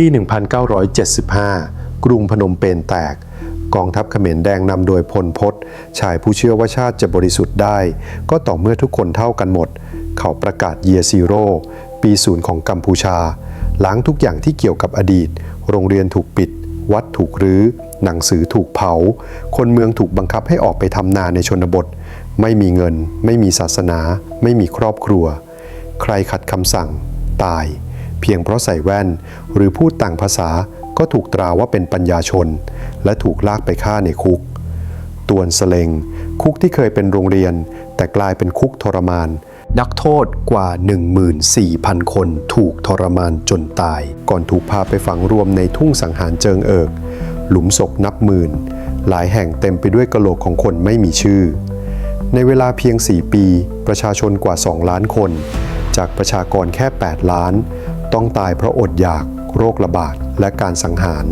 ปี 1975 กรุงพนมเปญแตก กองทัพเขมรแดงนำโดยพลพศชายผู้เชื่อว่าชาติจะบริสุทธิ์ได้ ก็ต่อเมื่อทุกคนเท่ากันหมด เขาประกาศเยียซีโร่ปีศูนย์ของกัมพูชา ล้างทุกอย่างที่เกี่ยวกับอดีต โรงเรียนถูกปิด วัดถูกรื้อ หนังสือถูกเผา คนเมืองถูกบังคับให้ออกไปทำนาในชนบท ไม่มีเงิน ไม่มีศาสนา ไม่มีครอบครัว ใครขัดคำสั่ง ตาย เพียงเพราะใส่แว่น หรือพูดต่างภาษาก็ถูกตราว่าเป็นปัญญาชน และถูกลากไปฆ่าในคุก ตวนสเลงคุกที่เคยเป็นโรงเรียน แต่กลายเป็นคุกทรมาน นักโทษกว่า 14,000 คนถูกทรมานจนตาย ก่อนถูกพาไปฝังรวมในทุ่งสังหารเจิงเอิก หลุมศพนับหมื่น หลายแห่งเต็มไปด้วยกะโหลกของคนไม่มีชื่อ ในเวลาเพียง 4 ปี ประชาชนกว่า 2 ล้านคน จากประชากรแค่ 8 ล้าน ต้องตายเพราะอดอยาก โรคระบาด และการสังหาร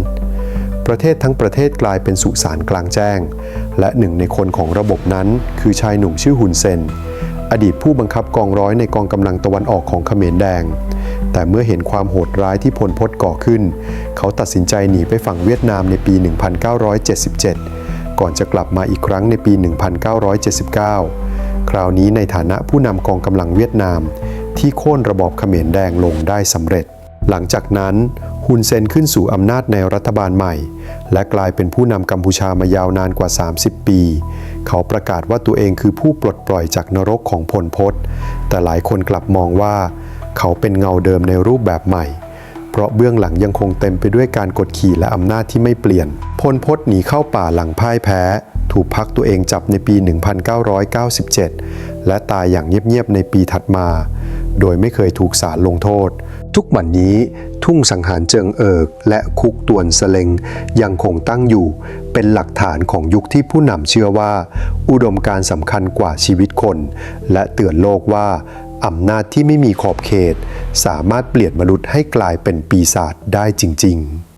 ประเทศทั้งประเทศกลายเป็นสุสานกลางแจ้ง และหนึ่งในคนของระบบนั้น คือชายหนุ่มชื่อฮุนเซน อดีตผู้บังคับกองร้อยในกองกำลังตะวันออกของเขมรแดง แต่เมื่อเห็นความโหดร้ายที่พลพศก่อขึ้น เขาตัดสินใจหนีไปฝั่งเวียดนามในปี 1977 ก่อนจะกลับมาอีกครั้งในปี 1979 คราวนี้ในฐานะผู้นำกองกำลังเวียดนาม ที่โค่นระบอบเขมรแดงลงได้สำเร็จ หลังจากนั้นฮุนเซนขึ้นสู่อำนาจในรัฐบาลใหม่ และกลายเป็นผู้นำกัมพูชามายาวนานกว่า 30 ปี เขาประกาศว่าตัวเองคือผู้ปลดปล่อยจากนรกของพลพศแต่หลายคนกลับมองว่า เขาเป็นเงาเดิมในรูปแบบใหม่ เพราะเบื้องหลังยังคงเต็มไปด้วยการกดขี่และอำนาจที่ไม่เปลี่ยน พลพศหนีเข้าป่าหลังพ่ายแพ้ ถูกพักตัวเองจับในปี 1997 และตายอย่างเงียบๆในปีถัดมา โดยไม่เคยถูกศาลลงโทษ ทุกวันนี้ทุ่งสังหารเจิงเอิกและคุกตวนสเลงยังคงตั้งอยู่ เป็นหลักฐานของยุคที่ผู้นำเชื่อว่า อุดมการสำคัญกว่าชีวิตคน และเตือนโลกว่าอำนาจที่ไม่มีขอบเขต สามารถเปลี่ยนมนุษย์ให้กลายเป็นปีศาจได้จริง ๆ